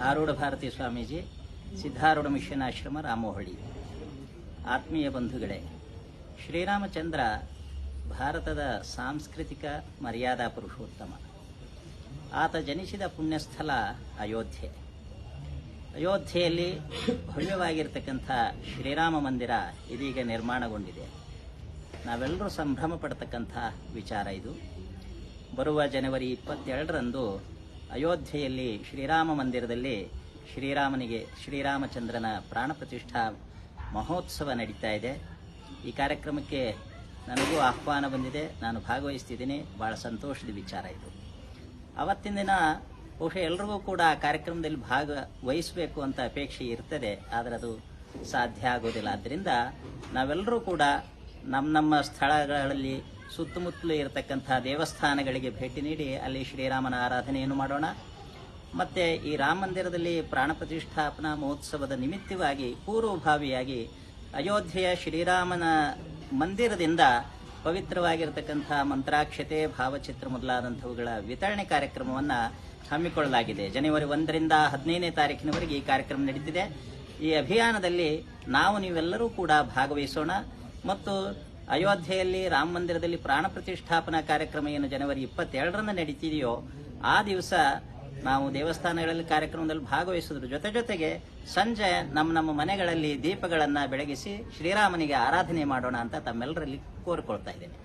ಆರೂಢ ಭಾರತೀಯ ಸ್ವಾಮೀಜಿ, ಸಿದ್ಧಾರೂಢ ಮಿಷನ್ ಆಶ್ರಮ, ರಾಮೋಹಳ್ಳಿ. ಆತ್ಮೀಯ ಬಂಧುಗಳೇ, ಶ್ರೀರಾಮಚಂದ್ರ ಭಾರತದ ಸಾಂಸ್ಕೃತಿಕ ಮರ್ಯಾದಾ ಪುರುಷೋತ್ತಮ. ಆತ ಜನಿಸಿದ ಪುಣ್ಯಸ್ಥಳ ಅಯೋಧ್ಯೆ. ಅಯೋಧ್ಯೆಯಲ್ಲಿ ಭವ್ಯವಾಗಿರ್ತಕ್ಕಂಥ ಶ್ರೀರಾಮ ಮಂದಿರ ಇದೀಗ ನಿರ್ಮಾಣಗೊಂಡಿದೆ. ನಾವೆಲ್ಲರೂ ಸಂಭ್ರಮ ಪಡ್ತಕ್ಕಂಥ ವಿಚಾರ ಇದು. ಬರುವ ಜನವರಿ ಇಪ್ಪತ್ತೆರಡರಂದು ಅಯೋಧ್ಯೆಯಲ್ಲಿ ಶ್ರೀರಾಮ ಮಂದಿರದಲ್ಲಿ ಶ್ರೀರಾಮನಿಗೆ ಶ್ರೀರಾಮಚಂದ್ರನ ಪ್ರಾಣ ಪ್ರತಿಷ್ಠಾ ಮಹೋತ್ಸವ ನಡೀತಾ ಇದೆ. ಈ ಕಾರ್ಯಕ್ರಮಕ್ಕೆ ನನಗೂ ಆಹ್ವಾನ ಬಂದಿದೆ. ನಾನು ಭಾಗವಹಿಸ್ತಿದ್ದೀನಿ. ಭಾಳ ಸಂತೋಷದ ವಿಚಾರ ಇದು. ಅವತ್ತಿನ ದಿನ ಬಹುಶಃ ಎಲ್ರಿಗೂ ಕೂಡ ಆ ಕಾರ್ಯಕ್ರಮದಲ್ಲಿ ಭಾಗವಹಿಸಬೇಕು ಅಂತ ಅಪೇಕ್ಷೆ ಇರ್ತದೆ. ಆದರೆ ಅದು ಸಾಧ್ಯ ಆಗೋದಿಲ್ಲ. ಆದ್ದರಿಂದ ನಾವೆಲ್ಲರೂ ಕೂಡ ನಮ್ಮ ನಮ್ಮ ಸ್ಥಳಗಳಲ್ಲಿ ಸುತ್ತಮುತ್ತಲು ಇರತಕ್ಕಂಥ ದೇವಸ್ಥಾನಗಳಿಗೆ ಭೇಟಿ ನೀಡಿ ಅಲ್ಲಿ ಶ್ರೀರಾಮನ ಆರಾಧನೆಯನ್ನು ಮಾಡೋಣ. ಮತ್ತು ಈ ರಾಮ ಮಂದಿರದಲ್ಲಿ ಪ್ರಾಣ ಪ್ರತಿಷ್ಠಾಪನಾ ಮಹೋತ್ಸವದ ನಿಮಿತ್ತವಾಗಿ ಪೂರ್ವಭಾವಿಯಾಗಿ ಅಯೋಧ್ಯೆಯ ಶ್ರೀರಾಮನ ಮಂದಿರದಿಂದ ಪವಿತ್ರವಾಗಿರತಕ್ಕಂಥ ಮಂತ್ರಾಕ್ಷತೆ, ಭಾವಚಿತ್ರ ಮೊದಲಾದಂಥವುಗಳ ವಿತರಣೆ ಕಾರ್ಯಕ್ರಮವನ್ನು ಹಮ್ಮಿಕೊಳ್ಳಲಾಗಿದೆ. ಜನವರಿ ಒಂದರಿಂದ ಹದಿನೈದನೇ ತಾರೀಕಿನವರೆಗೆ ಈ ಕಾರ್ಯಕ್ರಮ ನಡೀತಿದೆ. ಈ ಅಭಿಯಾನದಲ್ಲಿ ನಾವು ನೀವೆಲ್ಲರೂ ಕೂಡ ಭಾಗವಹಿಸೋಣ. ಮತ್ತು ಅಯೋಧ್ಯೆಯಲ್ಲಿ ರಾಮ ಮಂದಿರದಲ್ಲಿ ಪ್ರಾಣ ಪ್ರತಿಷ್ಠಾಪನಾ ಕಾರ್ಯಕ್ರಮ ಏನು ಜನವರಿ ಇಪ್ಪತ್ತೆರಡರಂದು ನಡೀತಿದೆಯೋ, ಆ ದಿವಸ ನಾವು ದೇವಸ್ಥಾನಗಳಲ್ಲಿ ಕಾರ್ಯಕ್ರಮದಲ್ಲಿ ಭಾಗವಹಿಸಿದ್ರು ಜೊತೆ ಜೊತೆಗೆ ಸಂಜೆ ನಮ್ಮ ನಮ್ಮ ಮನೆಗಳಲ್ಲಿ ದೀಪಗಳನ್ನು ಬೆಳಗಿಸಿ ಶ್ರೀರಾಮನಿಗೆ ಆರಾಧನೆ ಮಾಡೋಣ ಅಂತ ತಮ್ಮೆಲ್ಲರಲ್ಲಿ ಕೋರಿಕೊಳ್ತಾ ಇದ್ದೇನೆ.